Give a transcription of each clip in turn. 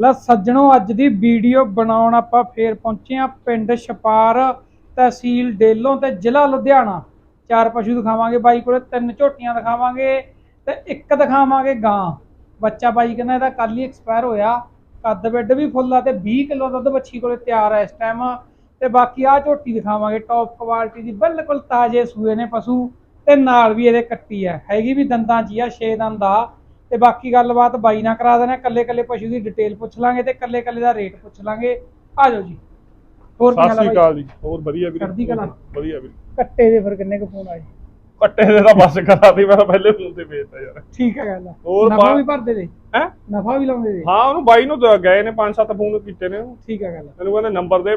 ਲੈ ਸੱਜਣੋ, ਅੱਜ ਦੀ ਵੀਡੀਓ ਬਣਾਉਣ ਆਪਾਂ ਫੇਰ ਪਹੁੰਚੇ ਆ ਪਿੰਡ ਛਪਾਰ ਤਹਿਸੀਲ ਡੇਲੋਂ ਤੇ ਜ਼ਿਲ੍ਹਾ ਲੁਧਿਆਣਾ। ਚਾਰ ਪਸ਼ੂ ਦਿਖਾਵਾਂਗੇ ਬਾਈ ਕੋਲੇ, ਤਿੰਨ ਝੋਟੀਆਂ ਦਿਖਾਵਾਂਗੇ ਤੇ ਇੱਕ ਦਿਖਾਵਾਂਗੇ ਗਾਂ। ਬੱਚਾ ਬਾਈ ਕਹਿੰਦਾ ਇਹਦਾ ਕੱਲ ਹੀ ਐਕਸਪਾਇਰ ਹੋਇਆ। ਕੱਦ ਬੈੱਡ ਵੀ ਫੁੱਲ ਆ ਤੇ 20 ਕਿਲੋ ਦੁੱਧ ਬੱਚੀ ਕੋਲੇ ਤਿਆਰ ਹੈ ਇਸ ਟਾਈਮ ਤੇ ਬਾਕੀ ਆ ਝੋਟੀ ਦਿਖਾਵਾਂਗੇ ਟੌਪ ਕੁਆਲਿਟੀ ਦੀ ਬਿਲਕੁਲ ਤਾਜ਼ੇ ਸੂਏ ਨੇ ਪਸ਼ੂ ਤੇ ਨਾਲ ਵੀ ਇਹਦੇ ਕੱਟੀ ਆ। ਹੈਗੀ ਵੀ ਦੰਦਾਂ 'ਚ ਹੀ ਆ 6 ਦੰਦ ਆ। ਤੇ ਬਾਕੀ ਗੱਲਬਾਤ ਬਾਈ ਨਾਲ ਕਰਾ ਦੇਣਾ ਕੱਲੇ ਕੱਲੇ ਪਸ਼ੂ ਦੀ ਡਿਟੇਲ ਪੁੱਛ ਲਾਂਗੇ ਤੇ ਕੱਲੇ ਕੱਲੇ ਦਾ ਰੇਟ ਪੁੱਛ ਲਾਂਗੇ। ਆ ਜਾਓ ਜੀ। ਹੋਰ ਕੀ ਸਤਿ ਹਾਲ ਆ ਸ੍ਰੀ ਬਾਈ? ਅਕਾਲ ਜੀ। ਹੋਰ ਵਧੀਆ ਵੀਰੇ ਚੜ੍ਹਦੀ ਕਲਾ। ਵਧੀਆ ਵੀਰੇ। ਕੱਟੇ ਦੇ ਫਿਰ ਕਿੰਨੇ ਕੁ ਫੋਨ ਆਏ? ਕੱਟੇ ਦੇ ਤਾਂ ਬਸ ਕਰਾ ਦੀ ਮੈਂ ਤਾਂ ਪਹਿਲੇ ਫੋਨ ਤੇ ਵੇਚਦਾ ਯਾਰ। ਠੀਕ ਹੈ ਗੱਲ ਹੋਰ ਨਫਾ ਬਾ- ਵੀ ਭਰਦੇ ਦੇ ਹੈ? ਨਫਾ ਵੀ ਲਾਉਂਦੇ ਦੇ ਹਾਂ ਉਹਨੂੰ ਬਾਈ ਨੂੰ ਤਾਂ ਗਏ ਨੇ ਪੰਜ ਸੱਤ ਫੋਨ ਕੀਤੇ ਨੇ ਉਹਨੂੰ। ਠੀਕ ਹੈ ਗੱਲ ਮੈਨੂੰ ਕਹਿੰਦੇ ਨੰਬਰ ਦੇ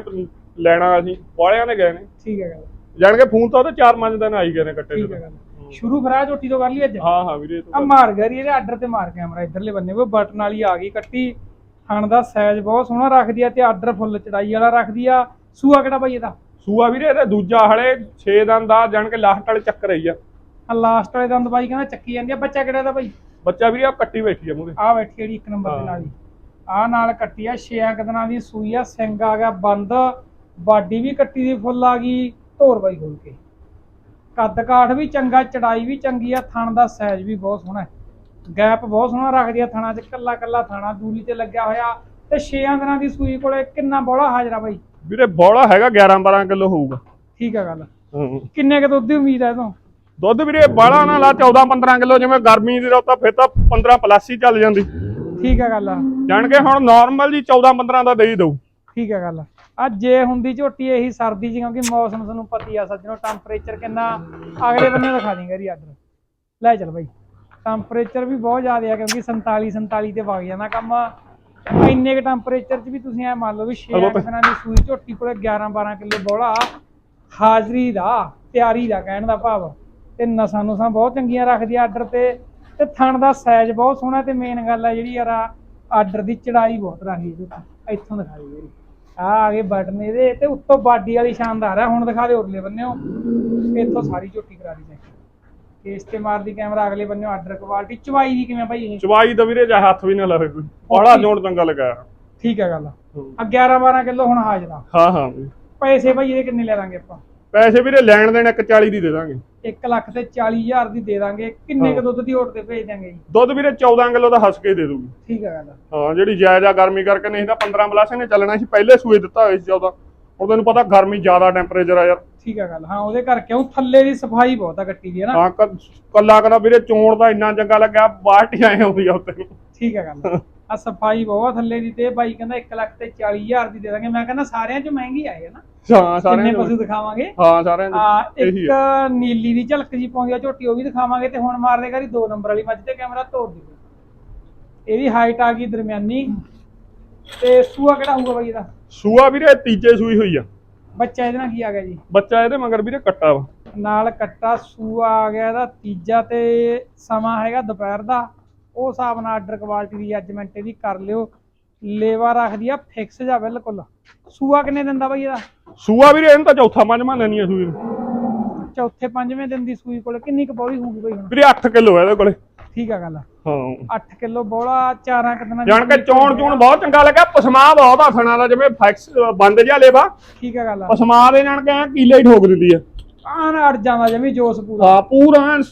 ਲੈਣਾ ਅਸੀਂ ਵਾਲਿਆਂ ਨੇ ਗਏ ਨੇ। ਠੀਕ ਹੈ ਗੱਲ ਜਾਣ ਕੇ ਫੋਨ ਤਾਂ ਉਹਦੇ ਚਾਰ ਪੰਜ ਦਿਨ ਆਈ ਗਏ ਨੇ ਕੱਟੇ ਠੀਕ ਦੇ ਹੈ ਗੱਲ ਸ਼ੁਰੂ ਫਰਾ ਝੋਟੀ ਤੋਂ ਕਰ ਲਈ ਅੱਜ? ਹਾਂ ਹਾਂ ਵੀਰੇ ਇਹ ਆ ਤਾਂ- ਮਾਰ ਗਰੀ ਇਹਦੇ ਆਰਡਰ ਤੇ ਮਾਰ ਕੈਮਰਾ ਇਧਰਲੇ ਬੰਨੇ। ਉਹ ਬਟਨ ਵਾਲੀ ਆ ਗਈ ਕੱਟੀ। ਥਣ ਦਾ ਸਾਈਜ਼ ਬਹੁਤ ਸੋਹਣਾ ਰੱਖਦੀ ਆ ਤੇ ਆਰਡਰ ਫੁੱਲ ਚੜਾਈ ਵਾਲਾ ਰੱਖਦੀ ਆ। ਸੂਆ ਕਿਹੜਾ ਬਾਈ ਇਹਦਾ? ਸੂਆ ਵੀਰੇ ਇਹਦਾ ਦੂਜਾ ਹਲੇ 6 ਦਿਨ ਦਾ ਜਾਣ ਕੇ ਲਾਸਟ ਵਾਲੇ ਚੱਕਰ ਆਈ ਆ। ਆ ਲਾਸਟ ਵਾਲੇ ਦੰਦ ਬਾਈ ਕਹਿੰਦਾ ਚੱਕੀ ਜਾਂਦੀ ਆ। ਬੱਚਾ ਕਿਹੜਾ ਦਾ ਬਾਈ? ਬੱਚਾ ਵੀਰੇ ਆ ਕੱਟੀ ਬੈਠੀ ਆ ਮੂਰੇ ਆ ਬੈਠੀ ਜਿਹੜੀ ਇੱਕ ਨੰਬਰ ਦੇ। ਨਾਲ ਹੀ। ਆ ਨਾਲ ਕੱਟੀ ਆ ਛੇ ਕਦਨਾਂ ਦੀ ਸੂਈ ਆ। ਸਿੰਘ ਆ ਗਿਆ ਬੰਦ। ਬਾਡੀ ਵੀ ਕੱਟੀ ਦੀ ਫੁੱਲ ਆ ਗਈ। ਧੋਰ ਬਾਈ ਖੋਲ ਕੇ। ਕੱਦ ਕਾਠ ਵੀ ਚੰਗਾ ਚੜਾਈ ਵੀ ਚੰਗੀ ਆ ਥਣ ਦਾ ਸਾਈਜ਼ ਵੀ ਬਹੁਤ ਸੋਹਣਾ ਹੈ। ਗੈਪ ਬਹੁਤ ਸੋਹਣਾ ਰੱਖਦੀ ਆ ਥਣਾ 'ਚ ਕੱਲਾ ਕੱਲਾ ਥਾਣਾ ਦੂਰੀ ਤੇ ਲੱਗਿਆ ਹੋਇਆ। ਤੇ ਛੇਆਂ ਦਿਨਾਂ ਦੀ ਸੂਈ ਕੋਲੇ ਕਿੰਨਾ ਬੋਲਾ ਹਾਜ਼ਰਾ ਬਾਈ? ਵੀਰੇ ਬੋਲਾ ਹੈਗਾ 11 12 ਕਿਲੋ ਹੋਊਗਾ। ਠੀਕ ਆ ਗੱਲ। ਹਾਂ। ਕਿੰਨੇ ਕੁ ਦੁੱਧ ਦੀ ਉਮੀਦ ਹੈ ਤੋਂ ਦੁੱਧ ਵੀਰੇ ਬਾਲਾ ਨਾ ਲਾ 14 15 ਕਿਲੋ ਜਿਵੇਂ ਗਰਮੀ ਦੀ ਰੋਤਾ ਫਿਰ ਤਾਂ 15 ਪਲੱਸ ਹੀ ਚੱਲ ਜਾਂਦੀ। ਠੀਕ ਆ ਗੱਲ ਜਾਣ ਕੇ ਹੁਣ ਨਾਰਮਲ ਜੀ 14 15 ਦਾ ਦੇ ਹੀ ਦਊ। ਠੀਕ ਹੈ ਗੱਲ ਆ ਜੇ ਹੁੰਦੀ ਝੋਟੀ ਇਹੀ ਸਰਦੀ ਚ ਕਿਉਂਕਿ ਮੌਸਮ ਤੁਹਾਨੂੰ ਪਤੀ ਆ ਸੱਜਣੋ ਟੈਂਪਰੇਚਰ ਕਿੰਨਾ ਅਗਲੇ ਬੰਨੇ ਦਿਖਾ ਦੇਂਗੇ ਰੀ ਆਰਡਰ ਲੈ ਚੱਲ ਬਾਈ ਟੈਂਪਰੇਚਰ ਵੀ ਬਹੁਤ ਜ਼ਿਆਦਾ ਆ ਕਿਉਂਕਿ 47 47 ਤੇ ਵਗ ਜਾਂਦਾ ਕੰਮ। ਇੰਨੇ ਕ ਟੈਂਪਰੇਚਰ ਚ ਵੀ ਤੁਸੀਂ ਐ ਮੰਨ ਲਓ ਵੀ 6 ਚਲੋ ਭਾਈ। ਦਿਨਾਂ ਦੀ ਸੂਈ ਝੋਟੀ ਕੋਲੇ 11 12 ਕਿਲੋ ਬੋਲਾ ਹਾਜ਼ਰੀ ਦਾ ਤਿਆਰੀ ਦਾ ਕਹਿਣ ਦਾ ਭਾਵ। ਤੇ ਨਸਾਂ ਨੂਸਾਂ ਬਹੁਤ ਚੰਗੀਆਂ ਰੱਖਦੀ ਆ ਆਰਡਰ ਤੇ ਤੇ ਥਣ ਦਾ ਸਾਈਜ਼ ਬਹੁਤ ਸੋਹਣਾ ਤੇ ਮੇਨ ਗੱਲ ਆ ਜਿਹੜੀ ਯਾਰ ਆਰਡਰ ਦੀ ਚੜਾਈ ਬਹੁਤ ਝੋਟੀ। ਇੱਥੋਂ ਦਿਖਾ ਦੇ ਜਿਹੜੀ ਆ ਆ ਗਏ ਬਟਨ ਇਹਦੇ ਤੇ ਉੱਤੋਂ ਬਾਡੀ ਵਾਲੀ ਸ਼ਾਨਦਾਰ ਆ ਹੁਣ ਦਿਖਾ ਦੇ ਉਰਲੇ ਬੰਨਿਓ ਇੱਥੋਂ ਸਾਰੀ ਝੋਟੀ ਕਰਾ ਦੀ ਚੈੱਕ ਕੇਸ ਤੇ ਮਾਰਦੀ ਕੈਮਰਾ ਅਗਲੇ ਬੰਨਿਓ ਆਰਡਰ ਕੁਆਲਿਟੀ ਚਵਾਈ ਦੀ ਕਿਵੇਂ ਭਾਈ ਇਹ? ਚਵਾਈ ਤਾਂ ਵੀਰੇ ਜਾਂ ਹੱਥ ਵੀ ਨਾ ਲਾਵੇ ਕੋਈ। ਬੜਾ ਜੋੜ ਚੰਗਾ ਲਗਾਇਆ ਠੀਕ ਹੈ ਗੱਲ ਆ। 11 12 ਕਿਲੋ ਹੁਣ ਹਾਜ਼ਰਾ ਹਾਂ ਹਾਂ। ਪੈਸੇ ਭਾਈ ਇਹਦੇ ਕਿੰਨੇ ਲੈ ਦਾਂਗੇ ਆਪਾਂ? ਪੈਸੇ ਵੀਰੇ ਲੈਣ ਦੇਣ 140 ਦੀ ਦੇ ਦਾਂਗੇ। 1 ਲੱਖ ਤੇ 40000 ਦੀ ਦੇ ਦਾਂਗੇ। ਕਿੰਨੇ ਕ ਦੁੱਧ ਦੀ ਓਟ ਤੇ ਭੇਜ ਦਾਂਗੇ ਜੀ? ਦੁੱਧ ਵੀਰੇ 14 ਕਿਲੋ ਦਾ ਹੱਸ ਕੇ ਦੇ ਦੂਗੀ। ਠੀਕ ਹੈ ਗੱਲ ਹਾਂ ਜਿਹੜੀ ਜਾਇਜ਼ ਆ ਗਰਮੀ ਕਰਕੇ ਨਹੀਂ ਤਾਂ 15 ਪਲੱਸ ਨੇ ਚੱਲਣਾ ਸੀ ਪਹਿਲੇ ਸੂਏ ਦਿੱਤਾ ਹੋਇਆ ਸੀ 14 ਹੁਣ ਤੈਨੂੰ ਪਤਾ ਗਰਮੀ ਜ਼ਿਆਦਾ ਟੈਂਪਰੇਚਰ ਆ ਯਾਰ। ਠੀਕ ਹੈ ਗੱਲ ਹਾਂ ਉਹਦੇ ਕਰਕੇ ਉਹ ਥੱਲੇ ਦੀ ਸਫ਼ਾਈ ਬਹੁਤ ਆ ਗੱਟੀ ਦੀ ਹੈ ਨਾ? ਹਾਂ ਕੱਲਾ ਕਦਾ ਵੀਰੇ ਚੋਣ ਦਾ ਇੰਨਾ ਚੰਗਾ ਲੱਗਿਆ ਬਾਲਟੀ ਆਏ ਹੁੰਦੀ ਆ ਉੱਤੇ। ਠੀਕ ਹੈ ਗੱਲ ਆ ਸਫ਼ਾਈ ਬਹੁਤ ਥੱਲੇ ਦੀ ਤੇ ਬਾਈ ਕਹਿੰਦਾ 1 ਲੱਖ ਤੇ 40000 ਦੀ ਦੇ ਦਾਂਗੇ। ਮੈਂ ਕਹਿੰਦਾ ਸਾਰਿਆਂ ਚ ਮਹਿੰਗੀ ਆਏ ਨਾ। ਹਾਂ ਸਾਰਿਆਂ ਨੂੰ ਪਸ਼ੂ ਦਿਖਾਵਾਂਗੇ? ਹਾਂ ਸਾਰਿਆਂ ਨੂੰ ਆ ਇੱਕ ਨੀਲੀ ਦੀ ਝਲਕ ਜੀ ਪਾਉਂਦੀ ਆ ਝੋਟੀ ਉਹ ਵੀ ਦਿਖਾਵਾਂਗੇ ਤੇ ਹੁਣ ਮਾਰਦੇ ਕਰੀ ਦੋ ਨੰਬਰ ਵਾਲੀ ਮੱਝ ਤੇ ਕੈਮਰਾ ਤੋੜ ਦਿਓ। ਇਹਦੀ ਹਾਈਟ ਆ ਗਈ ਦਰਮਿਆਨੀ। ਤੇ ਸੂਆ ਕਿਹੜਾ ਹੋਊਗਾ ਬਾਈ ਇਹਦਾ? ਸੂਆ ਵੀਰੇ ਤੀਜੇ ਸੂਈ ਹੋਈ ਆ। ਬੱਚਾ ਇਹਦੇ ਨਾਲ ਕੀ ਆ ਗਿਆ ਜੀ? ਬੱਚਾ ਇਹਦੇ ਮਗਰ ਵੀਰੇ ਕੱਟਾ ਵਾ। ਨਾਲ ਕੱਟਾ ਸੂਆ ਆ ਗਿਆ ਇਹਦਾ ਤੀਜਾ ਤੇ ਸਮਾਂ ਹੈਗਾ ਦੁਪਹਿਰ ਦਾ। ਉਹ ਹਿਸਾਬ ਨਾਲ ਆਰਡਰ ਕੁਆਲਿਟੀ ਦੀ ਜੱਜਮੈਂਟ ਇਹਦੀ ਕਰ ਲਿਓ। ਲੇਵਾ ਰੱਖਦੀ ਆ ਫਿਕਸ ਜਾ ਬਿਲਕੁਲ। ਸੂਆ ਕਿੰਨੇ ਦਿਨ ਦਾ ਬਾਈ ਇਹਦਾ? ਸੂਆ ਵੀਰੇ ਇਹਨੂੰ ਤਾਂ ਚੌਥਾ ਪੰਜਵਾਂ ਲੈਣੀ ਆ ਸੂਈ ਨੂੰ। ਚੌਥੇ ਪੰਜਵੇਂ ਦਿਨ ਦੀ ਸੂਈ ਕੋਲ ਕਿੰਨੀ ਕੁ ਬੌਲੀ ਹੋਊਗੀ ਬਾਈ ਹੁਣ? ਵੀਰੇ 8 ਕਿਲੋ ਆ ਇਹਦੇ ਕੋਲੇ। ਠੀਕ ਆ ਗੱਲ। ਹਾਂ। 8 ਕਿਲੋ ਬੋਲਾ ਚਾਰਾਂ ਕਦਨਾਂ ਜਾਣ ਕੇ ਚੋਣ ਚੋਣ ਬਹੁਤ ਚੰਗਾ ਲੱਗਾ ਪਸਮਾ ਬਹੁਤ ਆ ਥਣਾ ਦਾ ਜਿਵੇਂ ਫੈਕਸ ਬੰਦ ਜਿਹਾ ਲੇਵਾ। ਠੀਕ ਆ ਗੱਲ। ਪਸਮਾ ਦੇ ਜਾਣ ਕੇ ਐਂ ਕੀਲੇ ਹੀ ਠੋਕ ਦਿੰਦੀ ਆ। ਆਨ ਅੜ ਜਾਂਦਾ ਜਮੀ ਜੋਸ਼ ਪੂਰਾ। ਹਾਂ ਪੂਰਾ ਐਨ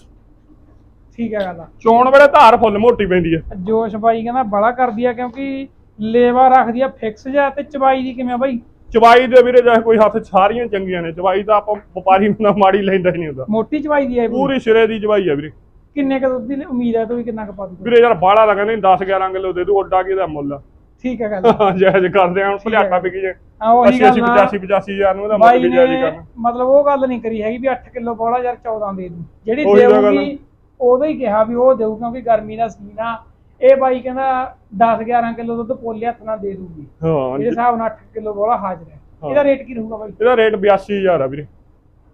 ਠੀਕ ਆ ਗੱਲ ਚੋਣ ਵੇਲੇ ਧਾਰ ਫੁੱਲ ਮੋਟੀ ਪੈਂਦੀ ਆ। ਜੋਸ਼ ਬਾਈ ਕਹਿੰਦਾ ਬੜਾ ਕਰਦੀ ਆ ਕਿਉਂਕਿ ਲੇਵਾ ਰੱਖਦੀ ਆ ਫਿਕਸ ਜਾ ਤੇ ਚਬਾਈ ਦੀ ਕਿਵੇਂ ਆ ਬਾਈ? ਚਵਾਈ ਦੇ ਵੀਰੇ ਚਾਹੇ ਕੋਈ ਹੱਥ ਸਾਰੀਆਂ ਚੰਗੀਆਂ ਨੇ ਚਵਾਈ ਤਾਂ ਆਪਾਂ ਵਪਾਰੀ ਨੂੰ ਮਾੜੀ ਲੈਂਦਾ ਹੀ ਨਹੀਂ ਹੁੰਦਾ। ਮੋਟੀ ਚਬਾਈ ਦੀ ਆ ਇਹ ਪੂਰੀ। ਸਿਰੇ ਦੀ ਚਵਾਈ ਆ ਵੀਰੇ। ਕਿੰਨੇ ਕ ਦੁੱਧ ਦੀ ਉਮੀਦ ਹੈ ਤੂੰ ਵੀ ਕਿੰਨਾ ਕ ਪਾ ਦੂੰ ਵੀਰੇ ਯਾਰ ਬਾਹਲਾ ਦਾ ਕਹਿੰਦੇ 10 11 ਕਿਲੋ ਦੇ ਦੂ ਓਡਾ ਕੀ ਦਾ ਮੁੱਲ ਠੀਕ ਆ ਗੱਲ ਜਾਇਜ਼ ਕਰਦੇ ਆ ਹੁਣ ਭਲਿਆਟਾ ਵਿਕ ਜੇ। ਹਾਂ ਉਹੀ 80 ਗੱਲ 85 ਆ 85 ਹਜ਼ਾਰ ਨੂੰ ਇਹਦਾ ਮੁੱਲ ਵੀ ਜਾਇਜ਼ ਕਰਨਾ। ਮਤਲਬ ਉਹ ਗੱਲ ਨਹੀਂ ਕਰੀ ਹੈਗੀ ਵੀ 8 ਕਿਲੋ ਬੋਲਾ ਯਾਰ 14 ਦੇ ਦੂੰ। ਜਿਹੜੀ। ਦੇਊਗੀ ਉਹਦਾ ਹੀ ਕਿਹਾ ਵੀ ਉਹ ਦੇਊ ਕਿਉਂਕਿ ਗਰਮੀ ਦਾ ਸੀਨ ਆ। ਇਹ ਬਾਈ ਕਹਿੰਦਾ 10 11 ਕਿਲੋ ਦੁੱਧ ਪੋਲੇ ਹੱਥ ਨਾਲ ਦੇ ਦੂਗੀ। ਹਾਂ ਇਹਦੇ ਹਿਸਾਬ ਨਾਲ 8 ਕਿਲੋ ਬੋਲਾ ਹਾਜ਼ਰ ਹੈ। ਇਹਦਾ ਰੇਟ ਕੀ ਰਹੂਗਾ ਬਾਈ? ਇਹਦਾ ਰੇਟ 82000 ਆ ਵੀਰੇ।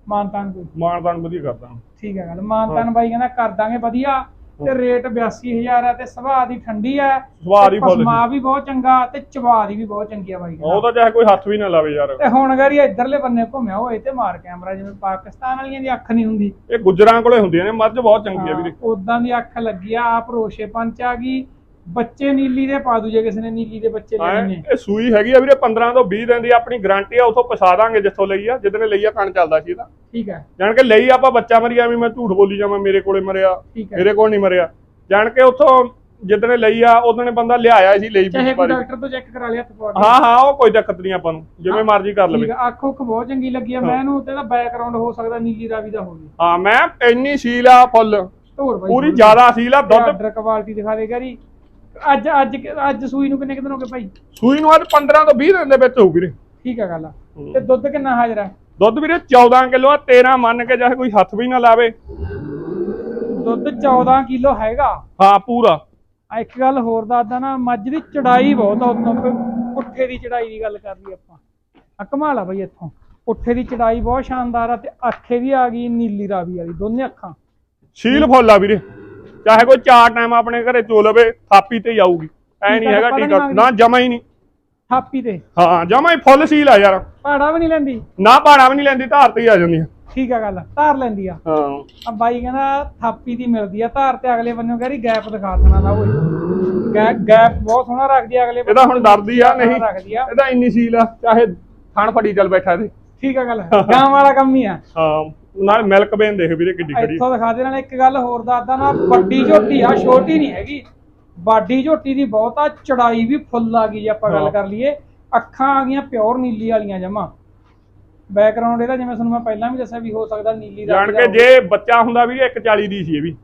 ਮਾਨਤਾਨ ਕੋਈ। ਮਾਨਦਾਨ ਵਧੀਆ ਕਰਦਾ। ਠੀਕ ਹੈ ਗੱਲ। ਮਾਨਤਾਨ ਬਾਈ ਕਹਿੰਦਾ ਕਰ ਦਾਂਗੇ ਵਧੀਆ। ਤੇ ਰੇਟ 82000 ਹੈ ਤੇ ਸੁਭਾਅ ਦੀ ਠੰਡੀ ਹੈ ਸਵਾਦ ਹੀ ਫੁੱਲ ਪਸਮਾ ਵੀ ਬਹੁਤ ਚੰਗਾ ਤੇ ਚਵਾ ਦੀ ਵੀ ਬਹੁਤ ਚੰਗੀ ਆ ਬਾਈ। ਉਹ ਤਾਂ ਚਾਹੇ ਕੋਈ ਹੱਥ ਵੀ ਨਾ ਲਾਵੇ ਯਾਰ। ਤੇ ਹੁਣ ਗਰੀ ਇਧਰਲੇ ਬੰਨੇ ਘੁੰਮਿਆ ਹੋਏ ਤੇ ਮਾਰ ਕੈਮਰਾ ਜਿਵੇਂ ਪਾਕਿਸਤਾਨ ਵਾਲੀਆਂ ਦੀ ਅੱਖ ਨਹੀਂ ਹੁੰਦੀ। ਇਹ ਗੁੱਜਰਾਂ ਕੋਲੇ ਹੁੰਦੀਆਂ ਨੇ ਮੱਝ ਬਹੁਤ ਚੰਗੀ ਆ ਵੀਰੇ। ਉਦਾਂ ਦੀ ਅੱਖ ਲੱਗੀ ਆ ਆਪ ਰੋਸ਼ੇ ਪੰਚ ਆ ਗਈ। ਬੱਚੇ ਨੀਲੀ ਦੇ ਪਾ ਦੂ ਜੇ ਕਿਸੇ ਨੇ ਨੀਲੀ ਦੇ ਬੱਚੇ ਲੈਣੇ ਨੇ। ਇਹ ਸੂਈ ਹੈਗੀ ਆ ਵੀਰੇ 15 ਤੋਂ 20 ਦਿਨ ਦੀ ਆਪਣੀ ਗਾਰੰਟੀ ਆ ਉਥੋਂ ਪਛਾ ਦਾਂਗੇ ਜਿੱਥੋਂ ਲਈ ਆ ਜਿੱਦਣੇ ਲਈ ਆ ਕਣ ਚੱਲਦਾ ਸੀ ਇਹਦਾ। ਠੀਕ ਹੈ। ਜਾਣ ਕੇ ਲਈ ਆਪਾਂ ਬੱਚਾ ਮਰੀ ਐਵੇਂ ਮੈਂ ਝੂਠ ਬੋਲੀ ਜਾਵਾਂ ਮੇਰੇ ਕੋਲੇ ਮਰਿਆ ਠੀਕ ਹੈ। ਮੇਰੇ ਕੋਲ ਨਹੀਂ ਮਰਿਆ। ਜਾਣ ਕੇ ਉਥੋਂ ਜਿੱਦਣੇ ਲਈ ਆ ਉਦਣੇ ਬੰਦਾ ਲਿਆਇਆ ਸੀ ਲਈ ਚਾਹੇ ਕੋਈ ਵਾਰੀ। ਡਾਕਟਰ ਤੋਂ ਚੈੱਕ ਕਰਾ ਲਿਆ ਤਪਵਾ ਕੇ। ਹਾਂ ਹਾਂ ਉਹ ਕੋਈ ਦਿੱਕਤ ਨਹੀਂ ਆਪਾਂ ਨੂੰ ਜਿਵੇਂ ਮਰਜ਼ੀ ਕਰ ਠੀਕ ਲਵੇ ਹੈ ਅੱਖ ਉੱਖ ਬਹੁਤ ਚੰਗੀ ਲੱਗੀ ਆ ਮੈਂ ਇਹਨੂੰ ਤੇ ਦਾ ਬੈਕਗ੍ਰਾਉਂਡ ਹੋ ਸਕਦਾ ਨੀਲੀ ਰਾਵੀ ਦਾ ਹੋਵੇ। ਹਾਂ ਮੈਂ ਇੰਨੀ ਸੀਲ ਆ ਫੁੱਲ। ਬਾਈ ਪੂਰੀ ਜ਼ਿਆਦਾ ਸੀਲ ਆ ਦੁੱਧ। ਆਰਡਰ ਕੁਆਲਿਟੀ ਦਿਖਾ ਦੇਗਾ ਜੀ ਅੱਜ ਅੱਜ ਅੱਜ ਸੂਈ ਨੂੰ ਕਿੰਨੇ ਕੁ ਦਿਨ ਹੋ ਗਏ ਭਾਈ? ਸੂਈ ਨੂੰ ਅੱਜ 15 ਤੋਂ 20 ਦਿਨ ਦੇ ਵਿੱਚ ਹੋਊ ਵੀਰੇ। ਠੀਕ ਹੈ ਗੱਲ ਆ। ਤੇ ਦੁੱਧ ਕਿੰਨਾ ਹਾਜ਼ਰ ਹੈ ਦੁੱਧ ਵੀਰੇ 14 ਕਿਲੋ ਆ 13 ਮੰਨ ਕੇ ਚਾਹੇ ਕੋਈ ਹੱਥ ਵੀ ਨਾ ਲਾਵੇ। ਦੁੱਧ 14 ਕਿਲੋ ਹੈਗਾ। ਹਾਂ ਪੂਰਾ। ਆ ਇੱਕ ਗੱਲ ਹੋਰ ਦੱਸਦਾ ਨਾ ਮੱਝ ਦੀ ਚੜਾਈ ਬਹੁਤ ਆ ਉਤੋਂ ਪੁੱਠੇ ਦੀ ਚੜਾਈ ਦੀ ਗੱਲ ਕਰ ਲਈ ਆਪਾਂ। ਆ ਕਮਾਲ ਆ ਬਈ ਇੱਥੋਂ। ਪੁੱਠੇ ਦੀ ਚੜਾਈ ਬਹੁਤ ਸ਼ਾਨਦਾਰ ਆ ਤੇ ਅੱਖੇ ਦੀ ਆ ਗਈ ਨੀਲੀ ਰਾਵੀ ਵਾਲੀ ਦੋਨੇ ਅੱਖਾਂ। ਸੀਲ ਫੁੱਲ ਆ ਵੀਰੇ। ਚਾਹੇ ਕੋਈ ਚਾਰ ਟਾਈਮ ਆਪਣੇ ਘਰੇ ਚੋ ਲਵੇ ਥਾਪੀ ਤੇ ਹੀ ਆਊਗੀ। ਐ ਨਹੀਂ ਹੈਗਾ ਟੀਕਾ ਨੀ ਜਮਾ ਹੀ ਨਹੀਂ। ਥਾਪੀ ਤੇ। ਹਾਂ ਜਮਾ ਹੀ ਫੁੱਲ ਸੀਲ ਆ ਯਾਰ। ਪਹਾੜਾ ਵੀ ਨਹੀਂ ਲੈਂਦੀ। ਨਾ ਪਹਾੜਾ ਵੀ ਨਹੀਂ ਲੈਂਦੀ ਧਾਰ ਤੇ ਹੀ ਆ ਜਾਂਦੀ ਆ। ਠੀਕ ਆ ਗੱਲ ਧਾਰ ਲੈਂਦੀ ਆ। ਹਾਂ। ਆ ਬਾਈ ਕਹਿੰਦਾ ਥਾਪੀ ਦੀ ਮਿਲਦੀ ਆ ਧਾਰ ਤੇ ਅਗਲੇ ਬੰਨੋਂ ਕਹਿੰਦੀ ਗੈਪ ਦਿਖਾ ਦੇਣਾ ਨਾ ਓਏ ਗੈਪ ਗੈਪ ਬਹੁਤ ਸੋਹਣਾ ਰੱਖਦੀ ਆ ਅਗਲੇ ਇਹਦਾ ਹੁਣ ਡਰਦੀ ਆ ਨਹੀਂ। ਇਹਦਾ ਇੰਨੀ ਸੀਲ ਆ ਚਾਹੇ ਥਣ ਫੜੀ ਚੱਲ ਬੈਠਾ ਇਹਦੇ। ਠੀਕ ਆ ਗੱਲ ਗਾਂ ਵਾਲਾ ਕੰਮ ਹੀ ਆ। ਹਾਂ। ਨਾਲ ਮਿਲਕ ਬੇਨ ਦੇਖ ਵੀਰੇ ਕਿੱਡੀ ਖੜੀ। ਇੱਥੋਂ ਦਿਖਾ ਦੇ ਨਾਲ ਇੱਕ ਗੱਲ ਹੋਰ ਦੱਸਦਾ ਨਾ ਵੱਡੀ ਝੋਟੀ ਆ ਛੋਟੀ ਨਹੀਂ ਹੈਗੀ। ਬਾਡੀ ਝੋਟੀ ਦੀ ਬਹੁਤ ਆ ਚੜਾਈ ਵੀ ਫੁੱਲ ਆ ਗਈ ਜੇ ਆਪਾਂ ਗੱਲ। ਕਰ ਲਈਏ। ਅੱਖਾਂ ਆ ਗਈਆਂ ਪਿਓਰ ਨੀਲੀ ਵਾਲੀਆਂ ਜਮਾ। ਬੈਕਗ੍ਰਾਉਂਡ ਇਹਦਾ ਜਿਵੇਂ ਤੁਹਾਨੂੰ ਮੈਂ ਪਹਿਲਾਂ ਵੀ ਦੱਸਿਆ ਵੀ ਹੋ ਸਕਦਾ ਨੀਲੀ ਦਾ ਜਾਣ ਕੇ ਜੇ ਬੱਚਾ ਹੁੰਦਾ ਵੀਰੇ 140 ਦੀ ਸੀ ਇਹ ਵੀ।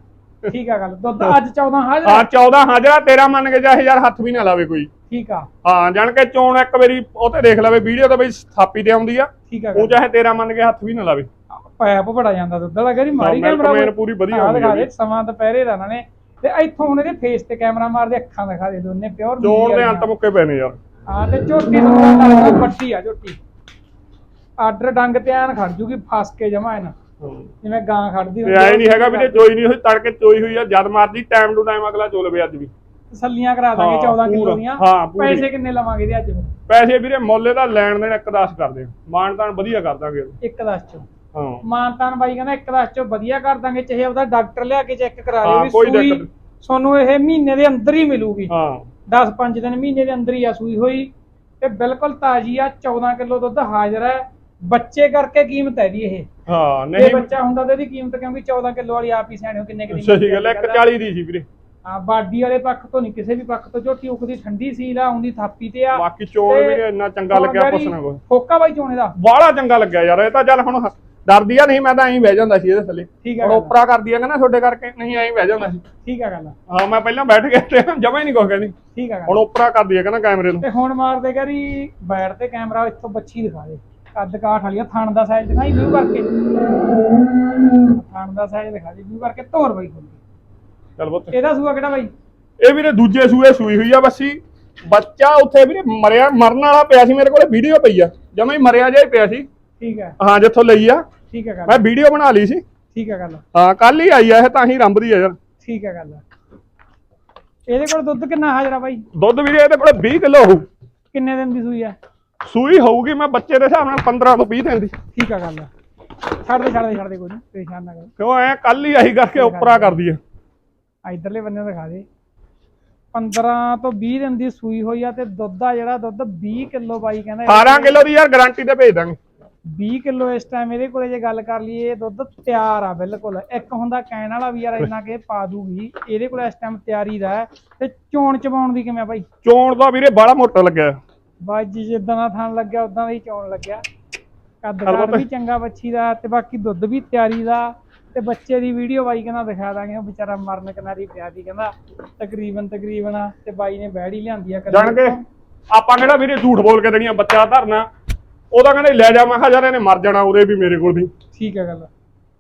ਠੀਕ ਆ ਗੱਲ। ਦੁੱਧ ਅੱਜ 14 ਹਾਜ਼ਰ ਹਾਂ ਆ? 14 ਹਾਜ਼ਰਾ 13 ਮੰਨ ਕੇ ਚਾਹੇ ਯਾਰ ਹੱਥ ਵੀ ਨਾ ਲਾਵੇ ਕੋਈ। ਠੀਕ ਆ। ਹਾਂ ਜਾਣ ਕੇ ਚੋਣ ਇੱਕ ਵਾਰੀ ਉਹ ਤੇ ਦੇਖ ਲਵੇ ਵੀਡੀਓ ਤੇ ਬਈ ਥਾਪੀ ਤੇ ਆਉਂਦੀ ਆ। ਠੀਕ ਆ ਉਹ ਚਾਹੇ 13 ਮੰਨ ਕੇ ਹੱਥ ਵੀ ਨਾ ਲਾਵੇ। ਪੈਪ ਬੜਾ ਜਾਂਦਾ ਦੁੱਧ ਵਾਲਾ ਕਹਿੰਦੀ ਮਾਰੀ ਕੈਮਰਾ man ਪੂਰੀ ਵਧੀਆ ਹੁੰਦੀ ਦਿਖਾ ਹੈ ਦੇ ਜੀ। ਸਮਾਂ ਦੁਪਹਿਰੇ ਦਾ ਇਹਨਾਂ ਨੇ ਤੇ ਇੱਥੋਂ ਹੁਣ ਇਹਦੇ ਫੇਸ ਤੇ ਕੈਮਰਾ ਮਾਰਦੇ ਅੱਖਾਂ ਦਿਖਾ ਦੇ ਦੋਨੇ ਪਿਓਰ ਚੋਣ ਦੇ ਅੰਤ ਮੁੱਕੇ ਪਏ ਨੇ ਯਾਰ। ਹਾਂ ਤੇ ਝੋਟੀ ਨੂੰ ਲੱਗਦਾ ਵੱਡੀ ਆ ਝੋਟੀ। ਆਰਡਰ ਡੰਗ ਤੇ ਐਨ ਖੜ ਜੂਗੀ ਫਸ ਕੇ ਜਮਾ ਇਹਨਾਂ। ਜਿਵੇਂ ਗਾਂ ਖੜਦੀ ਤੇ ਐ ਨਹੀਂ ਹੈਗਾ ਵੀਰੇ ਚੋਈ ਨਹੀਂ ਹੋਈ ਤੜਕੇ ਚੋਈ ਹੋਈ ਆ ਜਦ ਮਰਦੀ ਟਾਈਮ ਟੂ ਟਾਈਮ ਅਗਲਾ ਚੋ ਲਵੇ ਅੱਜ ਵੀ। ਤਸੱਲੀਆਂ ਕਰਾ ਦਾਂਗੇ ਹਾਂ, 14 ਕਿਲੋ। ਦੀਆਂ। ਪੈਸੇ ਕਿੰਨੇ ਲਵਾਂਗੇ ਇਹਦੇ ਅੱਜ? ਪੈਸੇ ਵੀਰੇ ਮੁੱਲੇ ਦਾ ਲੈਣ ਦੇਣ ਇੱਕ ਦਸ ਕਰਦੇ ਆ ਮਾਨ ਤਾਨ ਵਧੀਆ ਕਰ ਦਾਂਗੇ। ਇੱਕ ਦਸ ਚੋਂ। ਹਾਂ। ਮਾਨਤਾਨ ਬਾਈ ਕਹਿੰਦਾ ਇੱਕ ਦਸ ਚੋਂ ਵਧੀਆ ਕਰ ਦਾਂਗੇ ਚਾਹੇ ਉਹਦਾ ਡਾਕਟਰ ਲਿਆ ਕੇ ਚੈੱਕ ਕਰਾ ਹਾਂ, ਲਿਓ ਵੀ ਕੋਈ ਸੂਈ ਨਹੀਂ। ਤੁਹਾਨੂੰ ਇਹ ਮਹੀਨੇ ਦੇ ਅੰਦਰ ਹੀ ਮਿਲੂਗੀ। ਹਾਂ। 10 5 ਦਿਨ ਮਹੀਨੇ ਦੇ ਅੰਦਰ ਹੀ ਆ ਸੂਈ ਹੋਈ। ਤੇ ਬਿਲਕੁਲ ਤਾਜ਼ੀ ਆ 14 ਕਿਲੋ ਦੁੱਧ ਹਾਜ਼ਰ ਹੈ ਬੱਚੇ ਕਰਕੇ ਕੀਮਤ ਹੈ ਦੀ ਇਹ। ਹਾਂ ਜੇ ਨਹੀਂ। ਬੱਚਾ ਹੁੰਦਾ ਤਾਂ ਇਹਦੀ ਕੀਮਤ ਕਿਉਂਕਿ 14 ਕਿਲੋ ਵਾਲੀ ਆਪ ਹੀ ਸਿਆਣੇ ਹੋ ਕਿੰਨੇ ਕਿੰਨੇ ਸਹੀ ਗੱਲ 140 ਦੀ ਸੀ ਵੀਰੇ। ਹਾਂ ਬਾਡੀ ਵਾਲੇ ਪੱਖ ਤੋਂ ਨਹੀਂ ਕਿਸੇ ਵੀ ਪੱਖ ਤੋਂ। ਝੋਟੀ ਉਕਦੀ ਠੰਡੀ ਸੀਲ ਆ ਆਉਂਦੀ ਥਾਪੀ ਤੇ ਆ। ਬਾਕੀ ਤੇ ਵੀਰੇ ਇੰਨਾ ਚੰਗਾ ਲੱਗਿਆ ਪੁੱਛਣਾ ਕੋਈ। ਫੋਕਾ ਬਾਈ ਚੋਣੇ ਦਾ ਬਾਹਲਾ ਚੰਗਾ ਲੱਗਿਆ ਯਾਰ ਇਹ ਤਾਂ ਚੱਲ ਹੁਣ ਡਰਦੀ ਆ ਨਹੀਂ ਮੈਂ ਤਾਂ ਐਂ ਬਹਿ ਜਾਂਦਾ ਸੀ ਇਹਦੇ ਥੱਲੇ। ਠੀਕ ਆ ਹੁਣ ਗੱਲ ਉਪਰਾ ਕਰਦੀ ਆ ਕਹਿੰਦਾ ਤੁਹਾਡੇ ਕਰਕੇ ਨਹੀਂ ਐਂ ਬਹਿ ਜਾਂਦਾ ਸੀ। ਠੀਕ ਆ ਗੱਲ ਹਾਂ ਮੈਂ ਪਹਿਲਾਂ ਬੈਠ ਗਿਆ ਤੇ ਜਮਾ ਹੀ ਨਹੀਂ ਕੁਛ ਕਹਿੰਦੀ। ਠੀਕ ਆ ਗੱਲ ਹੁਣ ਉਪਰਾ ਕਰਦੀ ਆ ਕਹਿੰਦਾ ਕੈਮਰੇ ਨੂੰ। ਤੇ ਹੁਣ ਮਾਰਦੇ ਕਰੀ ਬੈਠ ਤੇ ਕੈਮਰਾ ਇੱਥੋਂ ਬੱਚੀ ਦਿਖਾ ਦੇ। ਕੱਦ ਕਾਠ ਵਾਲੀ ਆ, ਥਣ ਦਾ ਸਾਈਜ਼ ਦਿਖਾਈ ਵਿਊ ਕਰਕੇ। ਥਣ ਦਾ ਸਾਈਜ਼ ਦਿਖਾ ਦੇ ਵਿਊ ਕਰਕੇ ਧੋਰ ਬਾਈ ਖੋਲ। ਚੱਲ ਪੁੱਤ। ਇਹਦਾ ਸੂਆ ਕਿਹੜਾ ਬਾਈ? ਇਹ ਵੀਰੇ ਦੂਜੇ ਸੂਏ ਸੂਈ ਹੋਈ ਆ ਬੱਸੀ। ਬੱਚਾ ਉੱਥੇ ਵੀਰੇ ਮਰਿਆ ਮਰਨ ਵਾਲਾ ਪਿਆ ਸੀ ਮੇਰੇ ਕੋਲੇ ਵੀਡੀਓ ਪਈ ਆ। ਜਮਾ ਹੀ ਮਰਿਆ ਜਿਹਾ ਹੀ ਪਿਆ ਸੀ। ਠੀਕ ਹੈ। ਹਾਂ ਜਿੱਥੋਂ ਲਈ ਆ। ਠੀਕ ਹੈ ਗੱਲ। ਮੈਂ ਵੀਡੀਓ ਬਣਾ ਲਈ ਸੀ। ਠੀਕ ਹੈ ਗੱਲ। ਹਾਂ ਕੱਲ ਹੀ ਆਈ ਆ ਇਹ ਤਾਂ ਹੀ ਰੰਬਦੀ ਆ ਯਾਰ। ਠੀਕ ਹੈ ਗੱਲ। ਇਹਦੇ ਕੋਲ ਦੁੱਧ ਕਿੰਨਾ ਹਾਜ਼ਰਾ ਬਾਈ? ਦੁੱਧ ਵੀਰੇ ਇਹਦੇ ਕੋਲੇ 20 ਕਿਲੋ ਹੋਊ। ਕਿੰਨੇ ਦਿਨ ਦੀ ਸੂਈ ਆ? ਸੂਈ ਹੋਊਗੀ ਮੈਂ ਬੱਚੇ ਦੇ ਹਿਸਾਬ ਨਾਲ 15 ਤੋਂ 20 ਦਿਨ ਦੀ। ਠੀਕ ਆ ਗੱਲ। ਛੱਡ ਦੇ ਛੱਡ ਦੇ ਛੱਡ ਦੇ ਕੋਈ ਨੀ ਪਰੇਸ਼ਾਨ ਨਾ ਕਰ। ਕਿਉਂ ਐ ਕੱਲ ਹੀ ਆਈ ਕਰਕੇ ਉਪਰਾ ਕਰਦੀ ਆ। ਆ ਇਧਰਲੇ ਬੰਨੇ ਦਿਖਾ ਦੇ। 15 ਤੋਂ 20 ਦਿਨ ਦੀ ਸੂਈ ਹੋਈ ਆ ਤੇ ਦੁੱਧ ਆ ਜਿਹੜਾ ਦੁੱਧ 20 ਕਿਲੋ ਬਾਈ ਕਹਿੰਦਾ। 18 ਕਿਲੋ ਦੀ ਯਾਰ ਗਾਰੰਟੀ ਤੇ ਭੇਜ ਦਾਂਗੇ। 20 ਕਿਲੋ ਇਸ ਟਾਈਮ ਇਹਦੇ ਕੋਲੇ ਜੇ ਗੱਲ ਕਰ ਲਈਏ ਦੁੱਧ ਤਿਆਰ ਆ ਬਿਲਕੁਲ। ਇੱਕ ਹੁੰਦਾ ਕਹਿਣ ਵਾਲਾ ਵੀ ਯਾਰ ਇੰਨਾ ਕਿ ਪਾ ਦੂਗੀ ਇਹਦੇ ਕੋਲ ਇਸ ਟਾਈਮ ਤਿਆਰੀ ਦਾ ਤੇ ਚੋਣ ਚਬਾਉਣ ਦੀ ਕਿਵੇਂ ਆ ਬਾਈ? ਚੋਣ ਦਾ ਵੀਰੇ ਬੜਾ ਮੋਟਾ ਲੱਗਿਆ। ਬਾਜੀ ਜਿੱਦਾਂ ਦਾ ਥਣ ਲੱਗਿਆ ਉਦਾਂ ਦਾ ਹੀ ਚੋਣ ਲੱਗਿਆ। ਕੱਦ। ਵੀ ਚੰਗਾ ਬੱਚੀ ਦਾ ਤੇ ਬਾਕੀ ਦੁੱਧ ਵੀ ਤਿਆਰੀ ਦਾ। ਤੇ ਬੱਚੇ ਦੀ ਵੀਡੀਓ ਬਾਈ ਕਹਿੰਦਾ ਦਿਖਾ ਦਾਂਗੇ ਉਹ ਵਿਚਾਰਾ ਮਰਨ ਕਿਨਾਰੀ ਪਿਆ ਦੀ ਕਹਿੰਦਾ। ਤਕਰੀਬਨ ਤਕਰੀਬਨ ਤੇ ਬਾਈ ਨੇ ਬੈੜੀ ਲਿਆਂਦੀ ਆ ਜਾਣ ਕੇ। ਆਪਾਂ ਕਿਹੜਾ ਵੀਰੇ ਝੂਠ ਬੋਲ ਕੇ ਦੇਣੀਆਂ ਬੱਚਾ ਧਰਨਾ। ਉਹਦਾ ਕਹਿੰਦੇ ਲੈ ਜਾ ਮੈਂ ਕਿਹਾ ਯਾਰ ਇਹਨੇ ਮਰ ਜਾਣਾ ਉਰੇ ਵੀ ਮੇਰੇ ਕੋਲ ਵੀ। ਠੀਕ ਹੈ ਗੱਲ।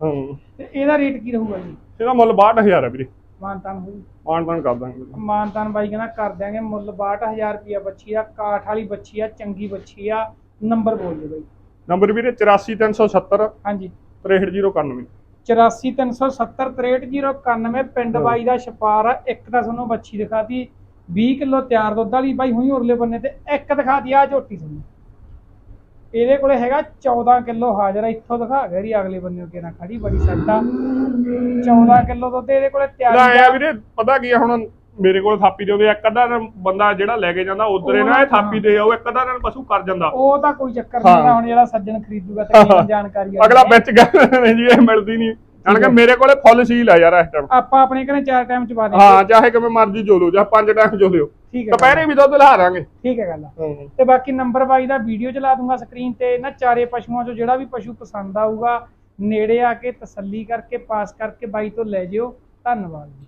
ਹਾਂ। ਤੇ ਇਹਦਾ ਰੇਟ ਕੀ ਰਹੂਗਾ ਜੀ? ਇਹਦਾ ਮੁੱਲ 62000 ਹੈ ਵੀਰੇ। ਮਾਨਤਾਨ ਹੋਈ ਤਾਣ ਕਰ ਦਾਂਗੇ ਮਾਨਤਾਨ ਬਾਈ ਕਹਿੰਦਾ ਕਰ ਦਿਆਂਗੇ ਮੁੱਲ 62000 ਰੁਪਿਆ ਬੱਚੀ ਆ ਕਾਠ ਵਾਲੀ ਬੱਚੀ ਆ ਚੰਗੀ ਬੱਚੀ ਆ ਨੰਬਰ ਬੋਲ ਦਿਓ ਬਾਈ। ਨੰਬਰ ਵੀਰੇ 84370 ਹਾਂਜੀ। 63091 8437 63091 ਪਿੰਡ ਬਾਈ ਦਾ ਛਪਾਰ ਆ ਇੱਕ ਤਾਂ ਤੁਹਾਨੂੰ ਬੱਚੀ ਦਿਖਾਤੀ 20 ਕਿਲੋ ਤਿਆਰ ਦੁੱਧ ਵਾਲੀ ਬਾਈ ਹੋਈ ਉਰਲੇ ਬੰਨੇ ਤੇ ਇੱਕ ਦਿਖਾਤੀ ਆ ਝੋਟੀ ਤੁਹਾਨੂੰ। ਇਹਦੇ ਕੋਲੇ ਹੈਗਾ 14 ਕਿਲੋ ਹਾਜ਼ਰ। ਇੱਥੋਂ ਦਿਖਾ ਗਿਆ ਜੀ ਅਗਲੇ ਬੰਨੇ ਕੇ ਨਾ ਖੜੀ ਬੜੀ ਸੱਟ ਆ। 14 ਕਿਲੋ ਦੁੱਧ ਇਹਦੇ ਕੋਲੇ ਤਿਆਰੀ ਆਇਆ ਵੀਰੇ ਪਤਾ ਕੀ ਆ ਹੁਣ ਮੇਰੇ ਕੋਲ ਥਾਪੀ ਦੇ ਉਹਦੇ ਇੱਕ ਅੱਧਾ ਬੰਦਾ ਜਿਹੜਾ ਲੈ ਕੇ ਜਾਂਦਾ ਉਧਰੇ ਨਾ ਇਹ ਥਾਪੀ ਦੇ ਆਓ ਇੱਕ ਅੱਧਾ ਦਿਨ ਪਸ਼ੂ ਕਰ ਜਾਂਦਾ। ਉਹ ਤਾਂ ਕੋਈ ਚੱਕਰ। ਨਹੀਂ ਹੁਣ ਜਿਹੜਾ ਸੱਜਣ ਖਰੀਦੂਗਾ ਤਕਰੀਬਨ ਜਾਣਕਾਰੀ ਆ। ਅਗਲਾ ਵਿੱਚ ਗੱਲ ਨਹੀਂ ਜੀ ਇਹ ਮਿਲਦੀ ਨਹੀਂ। ਜਾਣ ਕੇ ਮੇਰੇ ਕੋਲੇ ਫੁੱਲ ਸੀਲ ਆ ਯਾਰ ਇਸ ਟਾਈਮ ਆਪਾਂ ਆਪਣੇ ਘਰੇ ਚਾਰ ਟਾਈਮ ਚਵਾ ਦੇਂਗੇ ਹਾਂ ਚਾਹੇ ਕਿਵੇਂ ਮਰਜ਼ੀ ਜੋ ਲਓ ਜਾਂ ਪੰਜ ਟਾਈਮ ਜੋ ਲਿਓ ਠੀਕ ਹੈ ਦੁਪਹਿਰੇ ਵੀ ਦੁੱਧ ਲਾ ਦਾਂਗੇ। ਠੀਕ ਹੈ ਗੱਲ ਤੇ ਬਾਕੀ ਨੰਬਰ ਬਾਈ ਦਾ ਵੀਡੀਓ ਚਲਾ ਦੂੰਗਾ ਸਕਰੀਨ ਤੇ। ਇਹਨਾਂ ਚਾਰੇ ਪਸ਼ੂਆਂ ਚੋਂ ਜਿਹੜਾ ਵੀ ਪਸ਼ੂ ਪਸੰਦ ਆਊਗਾ ਨੇੜੇ ਆ ਕੇ ਤਸੱਲੀ ਕਰਕੇ ਪਾਸ ਕਰਕੇ ਬਾਈ ਤੋਂ ਲੈ ਜਿਓ। ਧੰਨਵਾਦ ਜੀ।